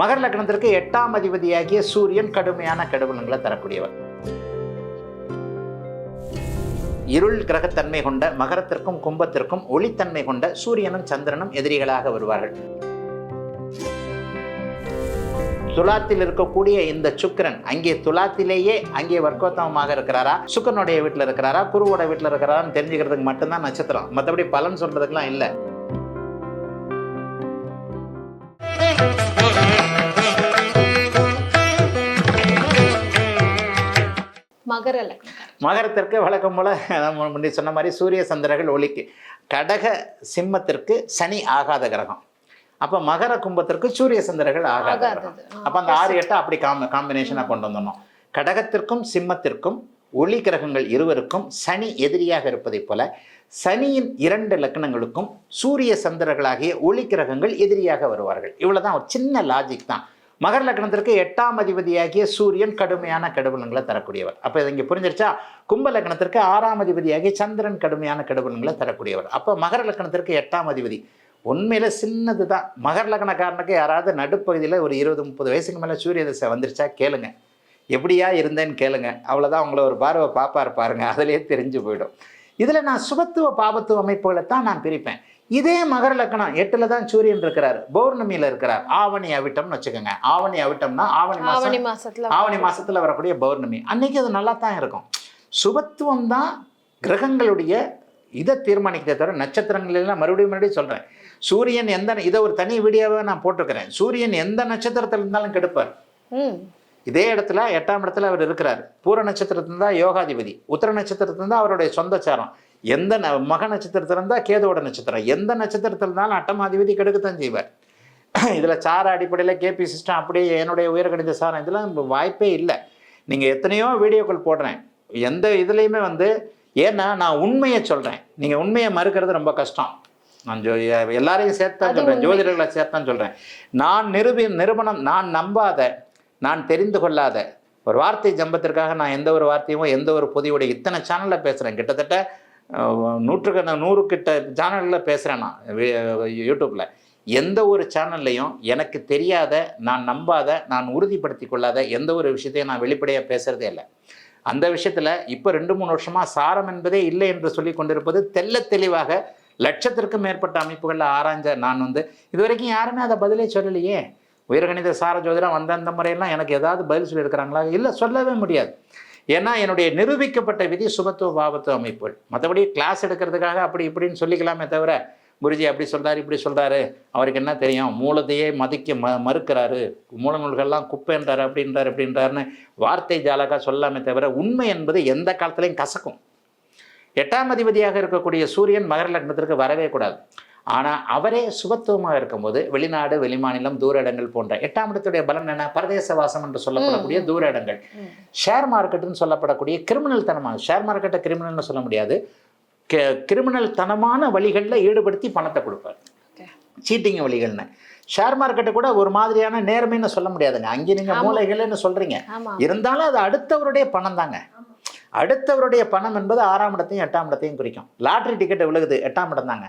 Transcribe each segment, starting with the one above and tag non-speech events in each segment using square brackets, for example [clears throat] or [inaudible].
மகர லக்னத்திற்கு எட்டாம் அதிபதியாகிய சூரியன் கடுமையான கெடுபலன்களை தரக்கூடியவர். இருள் கிரகத்தன்மை கொண்ட மகரத்திற்கும் கும்பத்திற்கும் ஒளித்தன்மை கொண்ட சூரியனும் சந்திரனும் எதிரிகளாக வருவார்கள். துலாத்தில் இருக்கக்கூடிய இந்த சுக்கிரன் அங்கே துலாத்திலேயே அங்கே வர்க்கோத்தமமாக இருக்கிறாரா? சுக்கரனுடைய வீட்டில் இருக்கிறாரா? குருவோட வீட்டில் இருக்கிறாரான்னு தெரிஞ்சுக்கிறதுக்கு மட்டும்தான் நட்சத்திரம். மற்றபடி பலன் சொல்றதுக்கெல்லாம் இல்லை. மகர லக்னம் மகரத்திற்கு வழக்கம் போல முந்தி சொன்ன மாதிரி சூரிய சந்திரர்கள் ஒளிக்கு. கடக சிம்மத்திற்கு சனி ஆகாத கிரகம். அப்போ மகர கும்பத்திற்கு சூரிய சந்திரர்கள் ஆகாத கிரகம். அப்போ அந்த ஆறு எட்டை அப்படி காம்ப காம்பினேஷனாக கொண்டு வந்துடணும். கடகத்திற்கும் சிம்மத்திற்கும் ஒளி கிரகங்கள் இருவருக்கும் சனி எதிரியாக இருப்பதைப் போல சனியின் இரண்டு லக்னங்களுக்கும் சூரிய சந்திரர்களாகிய ஒளி கிரகங்கள் எதிரியாக வருவார்கள். இவ்வளவுதான் ஒரு சின்ன லாஜிக் தான். மகர லக்னத்திற்கு எட்டாம் அதிபதியாகிய சூரியன் கடுமையான கெடுபலன்களை தரக்கூடியவர். அப்போ இது இங்கே புரிஞ்சிருச்சா? கும்ப லக்னத்திற்கு ஆறாம் அதிபதியாகிய சந்திரன் கடுமையான கெடுபலன்களை தரக்கூடியவர். அப்போ மகர லக்னத்திற்கு எட்டாம் அதிபதி. உண்மையில் சின்னது தான். மகர லக்னக்காரனுக்கு யாராவது நடுப்பகுதியில் ஒரு இருபது முப்பது வயசுக்கு மேலே சூரிய தசை வந்துருச்சா? கேளுங்க. எப்படியா இருந்தேன்னு கேளுங்க. அவ்வளோதான் உங்களை ஒரு பார்வை பாப்பார் பாருங்க. அதிலே தெரிஞ்சு போயிடும். இதில் நான் சுபத்துவ பாபத்துவ அமைப்புகளை தான் நான் பிரிப்பேன். இதே மகர லக்னம் எட்டில் தான் சூரியன் இருக்கிறார் பௌர்ணமியில் இருக்கிறார். ஆவணி அவிட்டம்னு வச்சுக்கோங்க. ஆவணி அவிட்டம்னா ஆவணி ஆவணி மாசத்துல ஆவணி மாசத்துல வரக்கூடிய பௌர்ணமி. அன்னைக்கு அது நல்லா தான் இருக்கும். சுபத்துவம் தான் கிரகங்களுடைய இதை தீர்மானிக்கிறத தவிர நட்சத்திரங்கள் எல்லாம் மறுபடியும் மறுபடியும் சொல்கிறேன் சூரியன் எந்த இதை ஒரு தனி வீடியோவை நான் போட்டிருக்கிறேன். சூரியன் எந்த நட்சத்திரத்தில் இருந்தாலும் கெடுப்பார். இதே இடத்துல எட்டாம் இடத்துல அவர் இருக்கிறார். பூர நட்சத்திரத்தில் தான் யோகாதிபதி. உத்தர நட்சத்திரத்தில் தான் அவருடைய சொந்த சாரம். எந்த ந- மக நட்சத்திரத்தில் இருந்தால் கேதுவோட நட்சத்திரம். எந்த நட்சத்திரத்தில் இருந்தாலும் அட்டமாதிபதி கெடுக்கத்தான் செய்வார். [clears throat] இதில் சார அடிப்படையில் கேபி சிஸ்டம் அப்படியே என்னுடைய உயர்கணித சாரம் இதெல்லாம் வாய்ப்பே இல்லை. நீங்கள் எத்தனையோ வீடியோக்கள் போடுறேன். எந்த இதுலேயுமே வந்து ஏன்னா நான் உண்மையை சொல்கிறேன் நீங்கள் உண்மையை மறுக்கிறது ரொம்ப கஷ்டம். நான் ஜோ எல்லாரையும் சேர்த்தான் சொல்கிறேன். ஜோதிடர்களை சேர்த்தான் சொல்கிறேன் நான் நிரூபி நிறுவனம் நான் நம்பாத நான் தெரிந்து கொள்ளாத ஒரு வார்த்தை ஜம்பத்திற்காக நான் எந்த ஒரு வார்த்தையும் எந்த ஒரு பொதியுடைய இத்தனை சேனலில் பேசுகிறேன் கிட்டத்தட்ட நூற்றுக்கண நூறு கிட்ட சேனலில் பேசுகிறேன் நான் யூடியூப்பில் எந்த ஒரு சேனல்லையும் எனக்கு தெரியாத நான் நம்பாத நான் உறுதிப்படுத்தி கொள்ளாத எந்த ஒரு விஷயத்தையும் நான் வெளிப்படையாக பேசுகிறதே இல்லை. அந்த விஷயத்தில் இப்போ ரெண்டு மூணு வருஷமாக சாரம் என்பதே இல்லை என்று சொல்லி கொண்டிருப்பது தெல்ல தெளிவாக லட்சத்திற்கும் மேற்பட்ட அமைப்புகளில் ஆராய்ஞ்ச நான் வந்து இது வரைக்கும் யாருமே அதை பதிலே சொல்லலையே. உயர்கணித சார ஜோதிடம் அந்த முறையெல்லாம் எனக்கு ஏதாவது பதில் சொல்லியிருக்கிறாங்களா? இல்லை சொல்லவே முடியாது. ஏன்னா என்னுடைய நிரூபிக்கப்பட்ட விதி சுமத்துவ பாவத்துவ அமைப்புகள். மற்றபடி கிளாஸ் எடுக்கிறதுக்காக அப்படி இப்படின்னு சொல்லிக்கலாமே தவிர குருஜி அப்படி சொல்கிறார் இப்படி சொல்கிறாரு அவருக்கு என்ன தெரியும்? மூலத்தையே மதிக்க ம மறுக்கிறாரு. மூல நூல்கள்லாம் குப்பைன்றார் அப்படின்றார் அப்படின்றாருன்னு வார்த்தை ஜாலகா சொல்லாமே தவிர உண்மை என்பது எந்த காலத்துலையும் கசக்கும். எட்டாம் அதிபதியாக இருக்கக்கூடிய சூரியன் மகர லக்னத்திற்கு வரவே கூடாது. ஆனால் அவரே சுபத்துவமாக இருக்கும்போது வெளிநாடு வெளிமாநிலம் தூர இடங்கள் போன்ற எட்டாம் இடத்துடைய பலன் என்ன? பரதேச வாசம் என்று சொல்லப்படக்கூடிய தூர இடங்கள். ஷேர் மார்க்கெட்டுன்னு சொல்லப்படக்கூடிய கிரிமினல் தனமாக ஷேர் மார்க்கெட்டை கிரிமினல்னு சொல்ல முடியாது. கிரிமினல் தனமான வழிகளில் ஈடுபடுத்தி பணத்தை கொடுப்பார். சீட்டிங் வழிகள்னு. ஷேர் மார்க்கெட்டை கூட ஒரு மாதிரியான நேர்மைன்னு சொல்ல முடியாதுங்க. அங்கே நீங்கள். மூளைகள்னு சொல்கிறீங்க இருந்தாலும் அது அடுத்தவருடைய பணம் தாங்க. அடுத்தவருடைய பணம் என்பது ஆறாம் இடத்தையும் எட்டாம் இடத்தையும் குறிக்கும். லாட்ரி டிக்கெட்டை விழுகுது எட்டாம் இடம் தாங்க.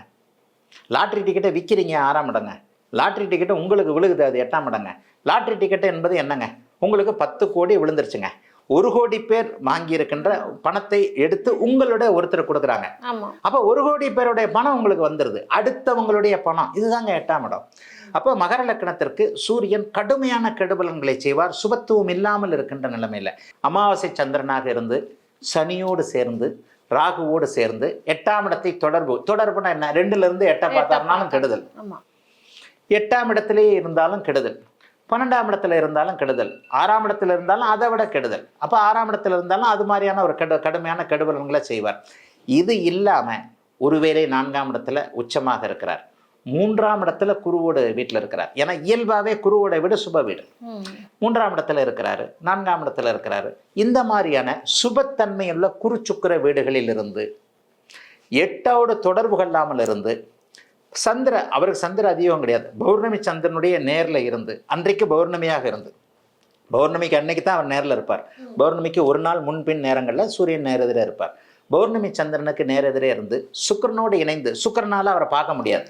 லாட்ரி டிக்கெட்டை விற்கிறீங்க ஆறாம் இடங்க. லாட்ரி டிக்கெட்டு உங்களுக்கு விழுகுது அது எட்டாம் இடங்க. லாட்ரி டிக்கெட்டு என்பது என்னங்க? உங்களுக்கு பத்து கோடி விழுந்துருச்சுங்க. ஒரு கோடி பேர் வாங்கியிருக்கின்ற பணத்தை எடுத்து உங்களுடைய ஒருத்தர் கொடுக்குறாங்க. அப்போ ஒரு கோடி பேருடைய பணம் உங்களுக்கு வந்துடுது அடுத்தவங்களுடைய பணம். இதுதாங்க எட்டாம் இடம். அப்போ மகர லக்கணத்திற்கு சூரியன் கடுமையான கெடுபலன்களை செய்வார். சுபத்துவம் இல்லாமல் இருக்கின்ற நிலைமையில் அமாவாசை சந்திரனாக இருந்து சனியோடு சேர்ந்து ராகுவோடு சேர்ந்து எட்டாம் இடத்தை தொடர்பு தொடர்புனா என்ன? ரெண்டுல இருந்து எட்டை பார்த்தாருனாலும் கெடுதல். எட்டாம் இடத்திலேயே இருந்தாலும் கெடுதல். பன்னெண்டாம் இடத்துல இருந்தாலும் கெடுதல். ஆறாம் இடத்துல இருந்தாலும் அதை விட கெடுதல். அப்போ ஆறாம் இடத்துல இருந்தாலும் அது மாதிரியான ஒரு கெடு கடுமையான கெடுபலன்களை செய்வார். இது இல்லாமல் ஒருவேளை நான்காம் இடத்துல உச்சமாக இருக்கிறார். மூன்றாம் இடத்துல குருவோட வீட்டில் இருக்கிறார். ஏன்னா இயல்பாகவே குருவோட வீடு சுப வீடு. மூன்றாம் இடத்துல இருக்கிறாரு நான்காம் இடத்துல இருக்கிறாரு. இந்த மாதிரியான சுபத்தன்மையுள்ள குருச்சுக்கிர வீடுகளில் இருந்து எட்டோடு தொடர்பு கொள்ளாமல் இருந்து சந்திர அவருக்கு சந்திர அதிகம் கிடையாது. பௌர்ணமி சந்திரனுடைய நேரில் இருந்து அன்றைக்கு பௌர்ணமியாக இருந்து. பௌர்ணமிக்கு அன்னைக்கு தான் அவர் நேரில் இருப்பார். பௌர்ணமிக்கு ஒரு நாள் முன்பின் நேரங்களில் சூரியன் நேரெதிர இருப்பார். பௌர்ணமி சந்திரனுக்கு நேரெதிரே இருந்து சுக்கிரனோடு இணைந்து சுக்கிரனால அவரை பார்க்க முடியாது.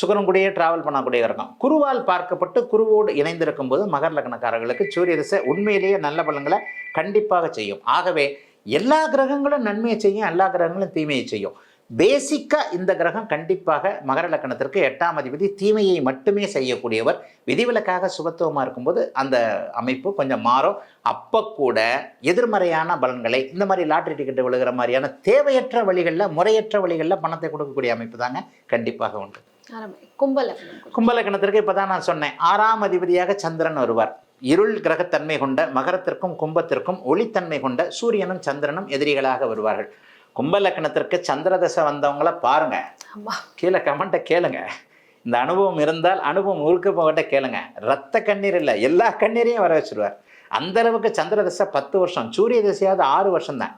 சுக்கிரன் கூடயே டிராவல் பண்ணக்கூடிய கிரகம் குருவால் பார்க்கப்பட்டு குருவோடு இணைந்திருக்கும் போது மகர லக்னக்காரர்களுக்கு சூரிய திசை உண்மையிலேயே நல்ல பலன்களை கண்டிப்பாக செய்யும். ஆகவே எல்லா கிரகங்களும் நன்மையை செய்யும் எல்லா கிரகங்களும் தீமையை செய்யும். பேசிக்காக இந்த கிரகம் கண்டிப்பாக மகர லக்கணத்திற்கு எட்டாம் அதிபதி தீமையை மட்டுமே செய்யக்கூடியவர். விதிவிலக்காக சுபத்துவமாக இருக்கும்போது அந்த அமைப்பு கொஞ்சம் மாறும். அப்போ கூட எதிர்மறையான பலன்களை இந்த மாதிரி லாட்ரி டிக்கெட் விழுகிற மாதிரியான தேவையற்ற வழிகளில் முறையற்ற வழிகளில் பணத்தை கொடுக்கக்கூடிய அமைப்பு தாங்க கண்டிப்பாக உண்டு. ஆரம்பி கும்ப லக்னம் கும்பலக்கணத்திற்கு இப்போ தான் நான் சொன்னேன். ஆறாம் அதிபதியாக சந்திரன் வருவார். இருள் கிரகத்தன்மை கொண்ட மகரத்திற்கும் கும்பத்திற்கும் ஒளித்தன்மை கொண்ட சூரியனும் சந்திரனும் எதிரிகளாக வருவார்கள். கும்பலக்கணத்திற்கு சந்திரதசை வந்தவங்கள பாருங்க. கீழே கமெண்ட்டை கேளுங்க. இந்த அனுபவம் இருந்தால் அனுபவம் முழுக்க போகட்ட கேளுங்க. ரத்த கண்ணீர் இல்லை எல்லா கண்ணீரையும் வர வச்சிருவார். அந்த அளவுக்கு சந்திர தசை பத்து வருஷம். சூரிய தசையாவது ஆறு வருஷம் தான்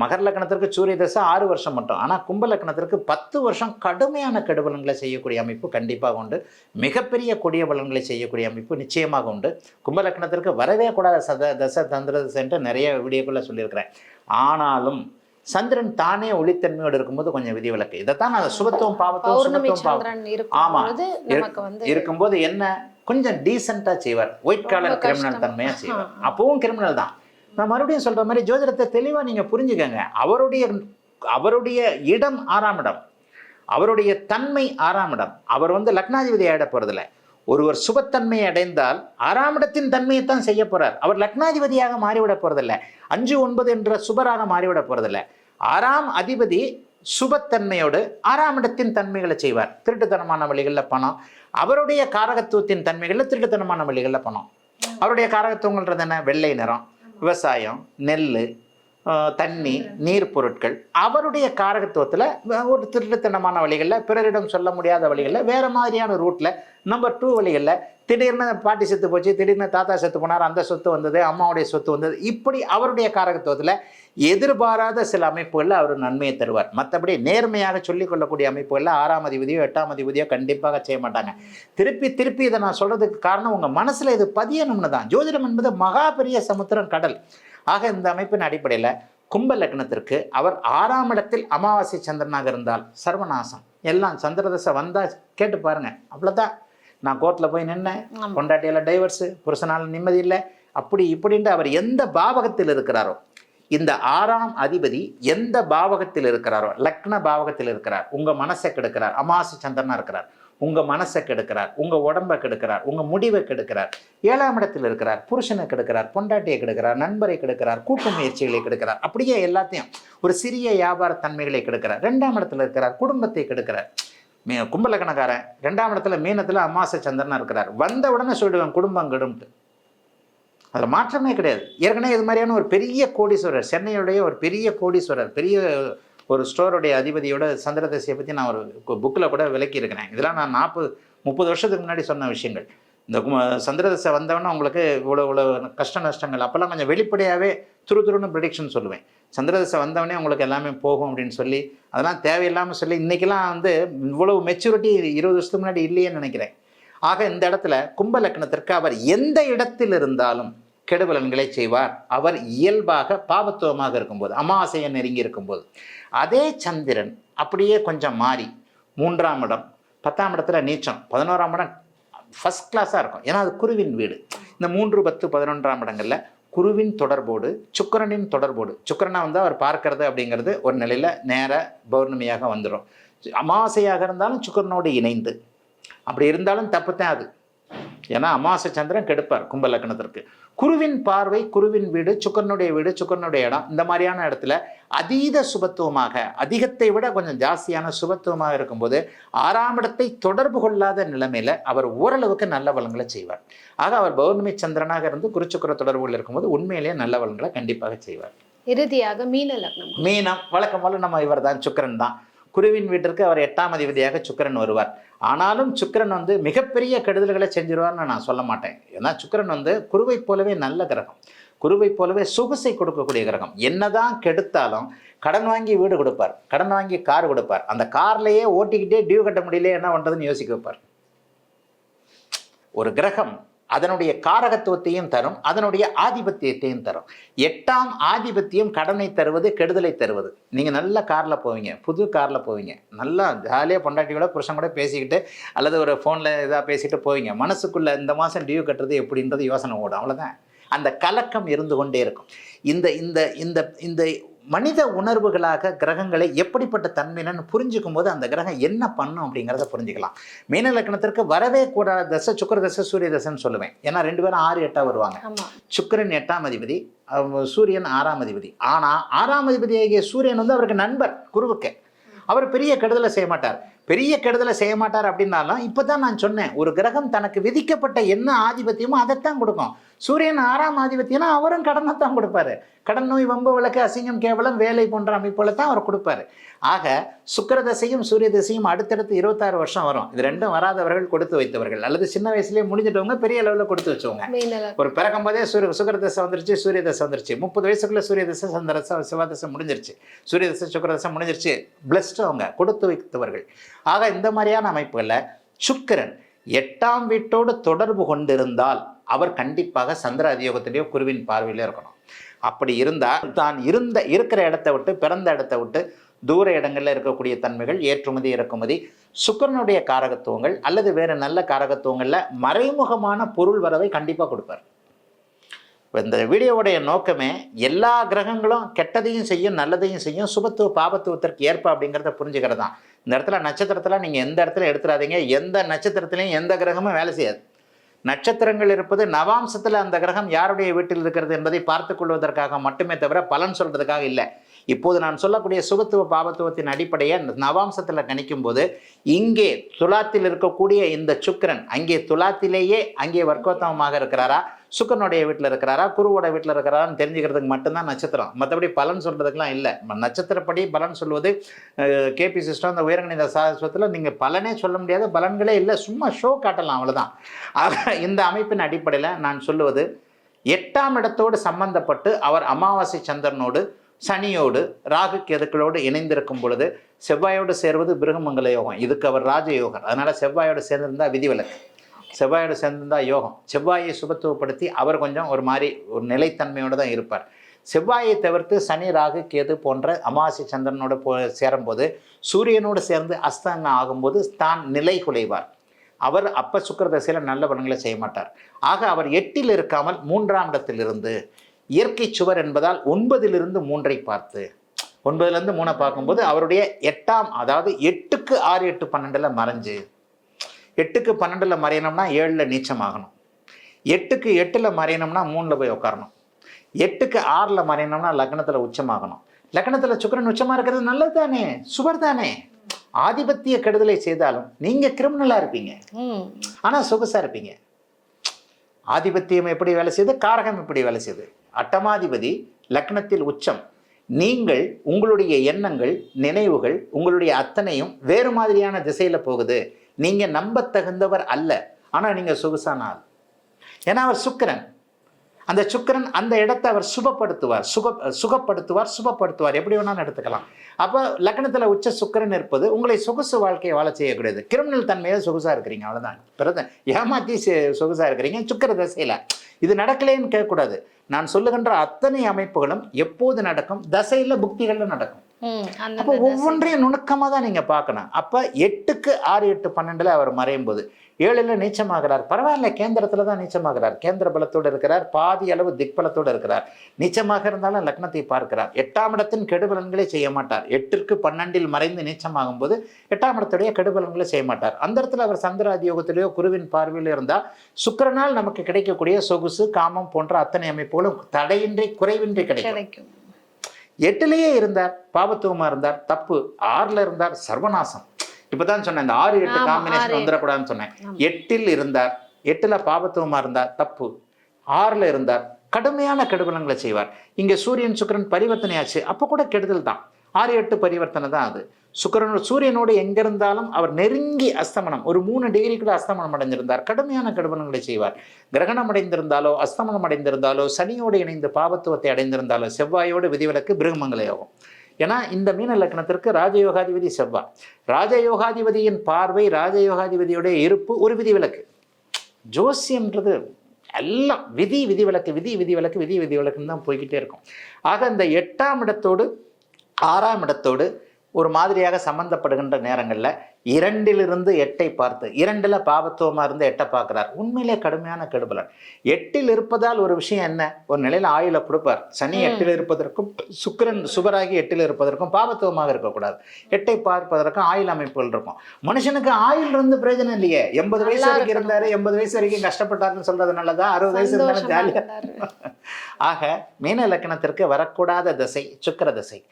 மகர லக்னத்திற்கு சூரிய தசை ஆறு வருஷம் மட்டும். ஆனால் கும்ப லக்னத்திற்கு பத்து வருஷம் கடுமையான கெடுபலன்களை செய்யக்கூடிய அமைப்பு கண்டிப்பாக உண்டு. மிகப்பெரிய கொடிய பலன்களை செய்யக்கூடிய அமைப்பு நிச்சயமாக உண்டு. கும்ப லக்னத்திற்கு வரவே கூடாத சத தசை தந்திர தசைன்ட்டு நிறைய வீடியோக்குள்ள சொல்லியிருக்கிறேன். ஆனாலும் சந்திரன் தானே ஒளித்தன்மையோடு இருக்கும்போது கொஞ்சம் விதிவிலக்கு. இதைத்தான் நான் சுபத்துவம் பாவத்துவம் சுபத்துவம் பாவம் ஆமா. இருக்கும்போது என்ன? கொஞ்சம் டீசெண்டா செய்வார். White collar criminal. தன்மையா செய்வார். அப்பவும் கிரிமினல் தான். நான் மறுபடியும் சொல்ற மாதிரி ஜோதிடத்தை தெளிவா நீங்க புரிஞ்சுக்கங்க. அவருடைய அவருடைய இடம் ஆறாம் இடம். அவருடைய தன்மை ஆறாம் இடம். அவர் வந்து லக்னாதிபதி ஆயிட போறதில்ல. ஒருவர் சுபத்தன்மை அடைந்தால் ஆறாம் இடத்தின் தன்மையை தான் செய்ய போறார். அவர் லக்னாதிபதியாக மாறிவிட போறதில்ல. அஞ்சு ஒன்பது என்ற சுபராக மாறிவிட போறதில்ல. ஆறாம் அதிபதி சுபத்தன்மையோடு ஆறாம் இடத்தின் தன்மைகளை செய்வார். திருட்டுத்தனமான வழிகளில் பணம். அவருடைய காரகத்துவத்தின் தன்மைகளில் திருட்டுத்தனமான வழிகளில் பணம். அவருடைய காரகத்துவங்கள்ன்றது என்ன? வெள்ளை நிறம் விவசாயம் நெல் தண்ணி நீர் பொருட்கள். அவருடைய காரகத்துவத்தில் ஒரு திருட்டுத்தனமான வழிகளில் பிறரிடம் சொல்ல முடியாத வழிகளில் வேறு மாதிரியான ரூட்டில் நம்பர் டூ வழிகளில் திடீர்னு பாட்டி செத்து போச்சு திடீர்னு தாத்தா செத்து போனார் அந்த சொத்து வந்தது அம்மாவுடைய சொத்து வந்தது இப்படி அவருடைய காரகத்துவத்தில் எதிர்பாராத சில அமைப்புகளில் அவர் நன்மையை தருவார். மற்றபடி நேர்மையாக சொல்லிக் கொள்ளக்கூடிய அமைப்புகளில் ஆறாம் அதிபதியோ எட்டாம் அதிபதியோ கண்டிப்பாக செய்ய மாட்டாங்க. திருப்பி திருப்பி இதை நான் சொல்கிறதுக்கு காரணம் உங்கள் மனசில் இது பதியணும்னு தான். ஜோதிடம் என்பது மகா பெரிய சமுத்திரம் கடல். ஆக இந்த அமைப்பின் அடிப்படையில் கும்ப லக்னத்திற்கு அவர் ஆறாம் இடத்தில் அமாவாசை சந்திரனாக இருந்தால் சர்வநாசம். எல்லாம் சந்திரதசை வந்தால் கேட்டு பாருங்க. அவ்வளோதான் நான் கோர்ட்டில் போய் நின்னேன். ஆமா. பொண்டாட்டியால் டைவர்ஸு புருஷனால் நிம்மதி இல்லை. அப்படி இப்படின்ட்டு அவர் எந்த பாவகத்தில் இருக்கிறாரோ இந்த ஆறாம் அதிபதி எந்த பாவகத்தில் இருக்கிறாரோ லக்ன பாவகத்தில் இருக்கிறார் உங்கள் மனசை கெடுக்கிறார் அமாவாசை சந்திரனா இருக்கிறார். உங்கள் மனசை கெடுக்கிறார் உங்கள் உடம்பை கெடுக்கிறார் உங்கள் முடிவை கெடுக்கிறார். ஏழாம் இடத்தில் இருக்கிறார் புருஷனை கெடுக்கிறார் பொண்டாட்டியை கெடுக்கிறார் நண்பரை கெடுக்கிறார் கூட்டு முயற்சிகளை கெடுக்கிறார். அப்படியே எல்லாத்தையும் ஒரு சிறிய வியாபார தன்மைகளை கெடுக்கிறார். ரெண்டாம் இடத்துல இருக்கிறார் குடும்பத்தை கெடுக்கிறார். மீ கும்பலக்கணக்காரன் ரெண்டாம் இடத்துல மீனத்தில் அமாவாசை சந்திரனாக இருக்கிறார். வந்த உடனே சொல்லிடுவேன் குடும்பம் கெடும்ட்டு. அதில் மாற்றமே கிடையாது. ஏற்கனவே இது மாதிரியான ஒரு பெரிய கோடீஸ்வரர் சென்னையுடைய ஒரு பெரிய கோடீஸ்வரர் பெரிய ஒரு ஸ்டோருடைய அதிபதியோட சந்திரதசையை பற்றி நான் ஒரு புக்கில் கூட விளக்கி இருக்கிறேன் இதெல்லாம் நான் நாற்பது முப்பது வருஷத்துக்கு முன்னாடி சொன்ன விஷயங்கள். இந்த சந்திரதசை வந்தவொடனே உங்களுக்கு இவ்வளோ இவ்வளோ கஷ்ட நஷ்டங்கள் அப்போல்லாம் கொஞ்சம் வெளிப்படையாகவே துரு துருன்னு ப்ரிடிக்ஷன் சொல்லுவேன். சந்திரதசை வந்தவொடனே உங்களுக்கு எல்லாமே போகும் அப்படின்னு சொல்லி அதெல்லாம் தேவையில்லாமல் சொல்லி இன்றைக்கெல்லாம் வந்து இவ்வளவு மெச்சூரிட்டி இருபது வருஷத்துக்கு முன்னாடி இல்லையேன்னு நினைக்கிறேன். ஆக இந்த இடத்துல கும்ப லக்னத்திற்கு அவர் எந்த இடத்தில் இருந்தாலும் கெடுபலன்களை செய்வார். அவர் இயல்பாக பாவத்துவமாக இருக்கும்போது அமாவாசையை நெருங்கி இருக்கும்போது அதே சந்திரன் அப்படியே கொஞ்சம் மாறி மூன்றாம் இடம் பத்தாம் இடத்துல நீச்சம் பதினோராம் இடம் ஃபஸ்ட் கிளாஸாக இருக்கும். ஏன்னா அது குருவின் வீடு. இந்த மூன்று பத்து பதினொன்றாம் இடங்களில் குருவின் தொடர்போடு சுக்கிரனின் தொடர்போடு சுக்கிரனை வந்து அவர் பார்க்கறது அப்படிங்கிறது ஒரு நிலையில் நேர பௌர்ணமியாக வந்துடும் அமாவாசையாக இருந்தாலும் சுக்கரனோடு இணைந்து. அப்படி இருந்தாலும் தப்பு தான் அது. ஏன்னா அமாவாசை சந்திரன் கெடுப்பார் கும்ப லக்னத்திற்கு. குருவின் பார்வை குருவின் வீடு சுக்கரனுடைய வீடு சுக்கரனுடைய இடம் இந்த மாதிரியான இடத்துல அதீத சுபத்துவமாக அதிகத்தை விட கொஞ்சம் ஜாஸ்தியான சுபத்துவமாக இருக்கும்போது ஆறாம் இடத்தை தொடர்பு கொள்ளாத நிலைமையில அவர் ஓரளவுக்கு நல்ல பலன்களை செய்வார். ஆக அவர் பௌர்ணமி சந்திரனாக இருந்து குருச்சுக்கர தொடர்புகள் இருக்கும்போது உண்மையிலேயே நல்ல பலன்களை கண்டிப்பாக செய்வார். இறுதியாக மீன லக்னம். மீனம் வழக்கம் போல நம்ம இவர் தான் சுக்கரன் தான் குருவின் வீட்டிற்கு அவர் எட்டாம் அதிபதியாக சுக்கிரன் வருவார். ஆனாலும் சுக்கிரன் வந்து மிகப்பெரிய கெடுதல்களை செஞ்சிருவார்னு நான் சொல்ல மாட்டேன். ஏன்னா சுக்கிரன் வந்து குருவைப் போலவே நல்ல கிரகம். குருவைப் போலவே சொகுசை கொடுக்கக்கூடிய கிரகம். என்னதான் கெடுத்தாலும் கடன் வாங்கி வீடு கொடுப்பார். கடன் வாங்கி கார் கொடுப்பார். அந்த கார்லேயே ஓட்டிக்கிட்டே டியூ கட்ட முடியல என்ன பண்ணுறதுன்னு யோசிக்க வைப்பார். ஒரு கிரகம் அதனுடைய காரகத்துவத்தையும் தரும் அதனுடைய ஆதிபத்தியத்தையும் தரும். எட்டாம் ஆதிபத்தியம் கடனை தருவது கெடுதலை தருவது. நீங்கள் நல்ல காரில் போவீங்க புது காரில் போவீங்க. நல்லா ஜாலியாக பொண்டாட்டியோட புருஷன் கூட பேசிக்கிட்டு அல்லது ஒரு ஃபோனில் இதாக பேசிக்கிட்டு போவீங்க. மனசுக்குள்ளே இந்த மாதம் டியூ கட்டுறது எப்படின்றது யோசனை ஓடும். அவ்வளோதான் அந்த கலக்கம் இருந்து கொண்டே இருக்கும். இந்த இந்த இந்த இந்த மனித உணர்வுகளாக கிரகங்களை எப்படிப்பட்ட தன்மையினு புரிஞ்சுக்கும் போது அந்த கிரகம் என்ன பண்ணும் அப்படிங்கிறத புரிஞ்சுக்கலாம். மீன லக்னத்திற்கு வரவே கூடாத தசை சுக்கர தசை சூரிய தசைன்னு சொல்லுவேன். ஏன்னா ரெண்டு பேரும் ஆறு எட்டா வருவாங்க. சுக்கிரன் எட்டாம் அதிபதி சூரியன் ஆறாம் அதிபதி. ஆனால் ஆறாம் அதிபதி ஆகிய சூரியன் வந்து அவருக்கு நண்பர் குருவுக்கு. அவர் பெரிய கெடுதலை செய்ய மாட்டார். பெரிய கெடுதலை செய்ய மாட்டார் அப்படின்னாலும் இப்போ தான் நான் சொன்னேன் ஒரு கிரகம் தனக்கு விதிக்கப்பட்ட என்ன ஆதிபத்தியமோ அதைத்தான் கொடுக்கும். சூரியன் ஆறாம் ஆதிபத்தியம்னா அவரும் கடனை தான் கொடுப்பாரு. கடன் நோய் வம்பு விளக்கு அசிங்கம் கேவலம் வேலை போன்ற அமைப்புகளை தான் அவர் கொடுப்பாரு. ஆக சுக்கிர தசையும் சூரிய தசையும் அடுத்தடுத்து இருபத்தாறு வருஷம் வரும். இது ரெண்டும் வராதவர்கள் கொடுத்து வைத்தவர்கள். அல்லது சின்ன வயசுலேயே முடிஞ்சிட்டவங்க பெரிய லெவலில் கொடுத்து வச்சவங்க. ஒரு பிறக்கும் போதே சூரிய சுக்கர தசை வந்துருச்சு சூரிய தசை வந்துருச்சு. முப்பது வயசுக்குள்ள சூரிய தசை சந்திர தசை செவ்வாய் தசை முடிஞ்சிருச்சு. சூரிய தசை சுக்கர தசை முடிஞ்சிருச்சு. பிளஸ்டு அவங்க கொடுத்து வைத்தவர்கள். ஆக இந்த மாதிரியான அமைப்புகளில் சுக்கிரன் எட்டாம் வீட்டோடு தொடர்பு கொண்டிருந்தால் அவர் கண்டிப்பாக சந்திர அதியோகத்திலேயோ குருவின் பார்வையிலே இருக்கணும். அப்படி இருந்தால் தான் இருந்த இருக்கிற இடத்த விட்டு பிறந்த இடத்த விட்டு தூர இடங்களில் இருக்கக்கூடிய தன்மைகள் ஏற்றுமதி இறக்குமதி சுக்கிரனுடைய காரகத்துவங்கள் அல்லது வேறு நல்ல காரகத்துவங்களில் மறைமுகமான பொருள் வரவை கண்டிப்பாக கொடுப்பார். இந்த வீடியோவுடைய நோக்கமே எல்லா கிரகங்களும் கெட்டதையும் செய்யும் நல்லதையும் செய்யும் சுபத்துவ பாபத்துவத்திற்கு ஏற்ப அப்படிங்கிறத புரிஞ்சுக்கிறது தான் இந்த இடத்துல நட்சத்திரத்தில் நீங்கள் எந்த இடத்துல எடுத்துடாதீங்க எந்த நட்சத்திரத்திலையும் எந்த கிரகமும் வேலை செய்யாது. நட்சத்திரங்கள் இருப்பது நவாம்சத்தில் அந்த கிரகம் யாருடைய வீட்டில் இருக்கிறது என்பதை பார்த்து கொள்வதற்காக மட்டுமே தவிர பலன் சொல்கிறதுக்காக இல்லை. இப்போது நான் சொல்லக்கூடிய சுபத்துவ பாபத்துவத்தின் அடிப்படையை நவாம்சத்தில் கணிக்கும் போது இங்கே துலாத்தில் இருக்கக்கூடிய இந்த சுக்கிரன் அங்கே துலாத்திலேயே அங்கே வர்க்கோத்தமமாக இருக்கிறாரா? சுக்கரனுடைய வீட்டில் இருக்கிறாரா குருவோட வீட்டில் இருக்கிறாரான்னு தெரிஞ்சுக்கிறதுக்கு மட்டும்தான் நட்சத்திரம். மற்றபடி பலன் சொல்கிறதுக்கெலாம் இல்லை. நட்சத்திரப்படி பலன் சொல்வது கேபி சிஸ்டம் அந்த உயர்கணித சாஸ்திரத்தில் நீங்கள் பலனே சொல்ல முடியாது பலன்களே இல்லை. சும்மா ஷோ காட்டலாம் அவ்வளோதான் ஆக இந்த அமைப்பின் அடிப்படையில் நான் சொல்லுவது எட்டாம் இடத்தோடு சம்பந்தப்பட்டு அவர் அமாவாசை சந்திரனோடு சனியோடு ராகு கேதுக்களோடு இணைந்திருக்கும் பொழுது செவ்வாயோடு சேர்வது பிருகமங்கல யோகம். இதுக்கு அவர் ராஜயோகர். அதனால் செவ்வாயோடு சேர்ந்திருந்தால் விதிவிலக்கு. செவ்வாயோட சேர்ந்திருந்தால் யோகம். செவ்வாயை சுபத்துவப்படுத்தி அவர் கொஞ்சம் ஒரு மாதிரி ஒரு நிலைத்தன்மையோடு தான் இருப்பார். செவ்வாயை தவிர்த்து சனி ராகு கேது போன்ற அமாவாசை சந்திரனோடு போ சேரும்போது சூரியனோடு சேர்ந்து அஸ்தங்கம் ஆகும்போது தான் நிலை குலைவார். அவர் அப்ப சுக்கர தசையில் நல்ல பலன்களை செய்ய மாட்டார். ஆக அவர் எட்டில் இருக்காமல் மூன்றாம் இடத்திலிருந்து இயற்கை சுவர் என்பதால் ஒன்பதிலிருந்து மூன்றை பார்த்து ஒன்பதுலேருந்து மூணை பார்க்கும்போது அவருடைய எட்டாம் அதாவது எட்டுக்கு ஆறு எட்டு பன்னெண்டில் மறைஞ்சு எட்டுக்கு பன்னெண்டில் மறையணும்னா ஏழில் நீச்சமாகணும். எட்டுக்கு எட்டில் மறையணும்னா மூணில் போய் உட்காரணும் எட்டுக்கு ஆறில் மறையணும்னா லக்னத்தில் உச்சமாகணும். லக்னத்தில் சுக்கிரன் உச்சமாக இருக்கிறது நல்லது தானே சுவர் தானே ஆதிபத்திய கெடுதலை செய்தாலும் நீங்கள் கிரிமினலாக இருப்பீங்க. ஆனால் சொகுசாக இருப்பீங்க. ஆதிபத்தியம் எப்படி வேலை செய்யுது? காரகம் எப்படி வேலை செய்யுது? அட்டமாதிபதி லக்னத்தில் உச்சம். நீங்கள் உங்களுடைய எண்ணங்கள் நினைவுகள் உங்களுடைய அத்தனையும் வேறு மாதிரியான திசையில் போகுது. நீங்கள் நம்பத்தகுந்தவர் அல்ல. ஆனால் நீங்கள் சொகுசான ஆள் ஏன்னா அவர் சுக்கிரன். அந்த சுக்கிரன் அந்த இடத்தை அவர் சுபப்படுத்துவார். சுக சுகப்படுத்துவார் சுபப்படுத்துவார். எப்படி வேணாலும் எடுத்துக்கலாம். அப்போ லக்னத்தில் உச்ச சுக்கிரன் இருப்பது உங்களை சொகுசு வாழ்க்கையை வாழ செய்யக்கூடியது. கிரிமினல் தன்மையாக சொகுசாக இருக்கிறீங்க அவ்வளோதான் பிறகு ஏமாற்றி சொகுசாக இருக்கிறீங்க சுக்கிர தசையில். இது நடக்கலேன்னு கேட்கக்கூடாது. நான் சொல்லுகின்ற அத்தனை அமைப்புகளும் எப்போது நடக்கும்? தசையில் புக்திகளில் நடக்கும். அப்போ ஒவ்வொன்றையும் நுணுக்கமாக தான் நீங்கள் பார்க்கணும். அப்போ எட்டுக்கு ஆறு எட்டு பன்னெண்டில் அவர் மறையும் போது ஏழில் நீச்சமாகிறார். பரவாயில்ல கேந்திரத்தில் தான் நீச்சமாகிறார். கேந்திர பலத்தோடு இருக்கிறார் பாதி அளவு திக்பலத்தோடு இருக்கிறார். நீச்சமாக இருந்தாலும் லக்னத்தை பார்க்கிறார். எட்டாம் இடத்தின் கெடுபலன்களை செய்ய மாட்டார். எட்டிற்கு பன்னெண்டில் மறைந்து நீச்சமாகும் போது எட்டாம் இடத்துடைய கெடுபலன்களை செய்ய மாட்டார். அந்த இடத்துல அவர் சந்திராதியோகத்திலேயோ குருவின் பார்வையில் இருந்தால் சுக்கிரனால் நமக்கு கிடைக்கக்கூடிய சொகுசு காமம் போன்ற அத்தனை அமைப்புகளும் தடையின்றி குறைவின்றி கிடைக்கும். கிடைக்கும். எட்டுலேயே இருந்தார் பாபத்துவமா இருந்தார் தப்பு. ஆறுல இருந்தார் சர்வநாசம். இப்பதான் சொன்னேன் இந்த ஆறு எட்டு காம்பினேஷன் வந்துடக்கூடாதுன்னு சொன்னேன். எட்டில் இருந்தார் எட்டுல பாபத்துவமா இருந்தார் தப்பு. ஆறுல இருந்தார் கடுமையான கெடுபலங்களை செய்வார். இங்க சூரியன் சுக்கிரன் பரிவர்த்தனையாச்சு அப்போ கூட கெடுதல் தான். ஆறு எட்டு பரிவர்த்தனை தான் அது. சுக்கரனோட சூரியனோடு எங்கே இருந்தாலும் அவர் நெருங்கி அஸ்தமனம். ஒரு மூணு டிகிரி கூட அஸ்தமனம் அடைஞ்சிருந்தார் கடுமையான கடுமணங்களை செய்வார். கிரகணம் அடைந்திருந்தாலோ அஸ்தமனம் அடைந்திருந்தாலோ சனியோடு இணைந்து பாபத்துவத்தை அடைந்திருந்தாலோ செவ்வாயோடு விதிவிலக்கு பிருகமங்கல ஆகும். ஏன்னா இந்த மீன லக்னத்திற்கு ராஜயோகாதிபதி செவ்வாய். ராஜயோகாதிபதியின் பார்வை ராஜயோகாதிபதியுடைய இருப்பு ஒரு விதிவிலக்கு. ஜோசியம்ன்றது எல்லாம் விதி விதிவிலக்கு விதி விதிவிலக்கு விதி விதிவிலக்குன்னு தான் போய்கிட்டே இருக்கும். ஆக இந்த எட்டாம் இடத்தோடு ஆறாம் இடத்தோடு ஒரு மாதிரியாக சம்பந்தப்படுகின்ற நேரங்களில் இரண்டிலிருந்து எட்டை பார்த்து இரண்டில் பாவத்துவமாக இருந்து எட்டை பார்க்குறார். உண்மையிலே கடுமையான கெடுபலன். எட்டில் இருப்பதால் ஒரு விஷயம் என்ன? ஒரு நிலையில் ஆயுள கொடுப்பார். சனி. எட்டில் இருப்பதற்கும் சுக்கிரன் சுபராகி எட்டில் இருப்பதற்கும் பாவத்துவமாக இருக்கக்கூடாது. எட்டை பார்ப்பதற்கும் ஆயுள் அமைப்புகள் இருக்கும். மனுஷனுக்கு ஆயுள் இருந்து பிரயோஜனம் இல்லையே. எண்பது வயசு வரைக்கும். இருந்தாரு எண்பது வயசு வரைக்கும் கஷ்டப்பட்டாருன்னு சொல்றது நல்லதா? அறுபது வயசு இருந்தாலும் ஜாலியாக. ஆக மீன இலக்கணத்திற்கு வரக்கூடாத திசை சுக்கிர திசை.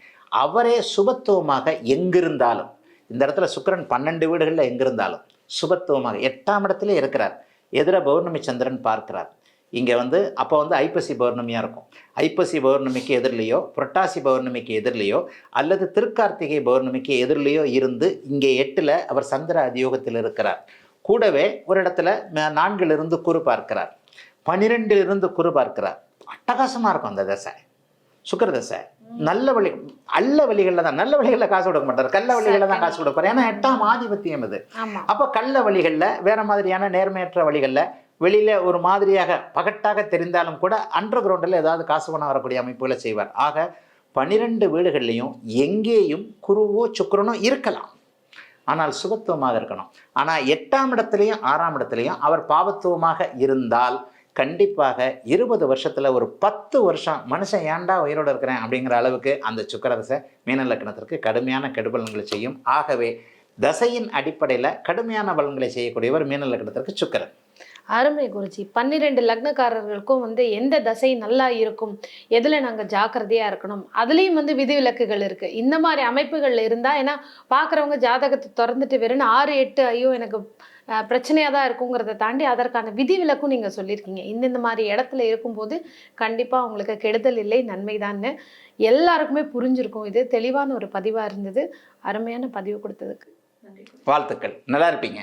அவரே சுபத்துவமாக எங்கிருந்தாலும் இந்த இடத்துல சுக்கிரன் பன்னெண்டு வீடுகளில் எங்கிருந்தாலும் சுபத்துவமாக எட்டாம் இடத்துல இருக்கிறார். எதிர பௌர்ணமி சந்திரன் பார்க்கிறார். இங்கே வந்து அப்போ வந்து ஐப்பசி பௌர்ணமியாக இருக்கும். ஐப்பசி பௌர்ணமிக்கு எதிரிலையோ புரட்டாசி பௌர்ணமிக்கு எதிரிலையோ அல்லது திருக்கார்த்திகை பௌர்ணமிக்கு எதிரிலையோ இருந்து இங்கே எட்டில் அவர் சந்திர அதியோகத்தில் இருக்கிறார். கூடவே ஒரு இடத்துல நான்கிலிருந்து குரு பார்க்கிறார். பனிரெண்டிலிருந்து குரு பார்க்கிறார். அட்டகாசமாக இருக்கும் அந்த தசை. சுக்கிர தசை. நல்ல வழி அல்ல வழிகளில் தான் நல்ல வழிகளில் காசு கொடுக்க மாட்டார். கள்ள வழிகளில் தான் காசு கொடுப்பார். ஏன்னா எட்டாம் ஆதிபத்தியம் இது. அப்போ கள்ள வழிகளில் வேற மாதிரியான நேர்மையற்ற வழிகளில் வெளியில ஒரு மாதிரியாக பகட்டாக தெரிந்தாலும் கூட அண்டர் கிரவுண்டில் ஏதாவது காசு பணம் வரக்கூடிய அமைப்புகளை செய்வார். ஆக பனிரெண்டு வீடுகள்லையும் எங்கேயும் குருவோ சுக்கிரனோ இருக்கலாம். ஆனால் சுபத்துவமாக இருக்கணும். ஆனால் எட்டாம் இடத்துலையும் ஆறாம் இடத்துலையும் அவர் பாவத்துவமாக இருந்தால் கண்டிப்பாக இருபது வருஷத்தில் ஒரு பத்து வருஷம் மனுஷன் ஏன்டா உயிரோடு இருக்கிறேன் அப்படிங்கிற அளவுக்கு அந்த சுக்கரதசை மீன லக்னத்திற்கு கடுமையான கெடுபலன்களை செய்யும். ஆகவே தசையின் அடிப்படையில் கடுமையான பலன்களை செய்யக்கூடியவர் மீன லக்னத்திற்கு சுக்கரன். அருமை குருஜி. பன்னிரெண்டு லக்னக்காரர்களுக்கும் வந்து எந்த தசை நல்லா இருக்கும்? எதில் நாங்கள் ஜாக்கிரதையாக இருக்கணும்? அதுலேயும் வந்து விதிவிலக்குகள் இருக்குது இந்த மாதிரி அமைப்புகள் இருந்தால் ஏன்னா பார்க்குறவங்க ஜாதகத்தை திறந்துட்டு வெறும் ஆறு எட்டு ஐயோ எனக்கு பிரச்சனையாக தான் இருக்குங்கிறத தாண்டி அதற்கான விதிவிலக்கும் நீங்கள் சொல்லியிருக்கீங்க. இந்தந்த மாதிரி இடத்துல இருக்கும்போது கண்டிப்பாக அவங்களுக்கு கெடுதல் இல்லை நன்மைதான்னு எல்லாருக்குமே புரிஞ்சிருக்கும் இது. தெளிவான ஒரு பதிவாக இருந்தது. அருமையான பதிவு கொடுத்ததுக்கு. நன்றி வாழ்த்துக்கள். நல்லா இருப்பீங்க.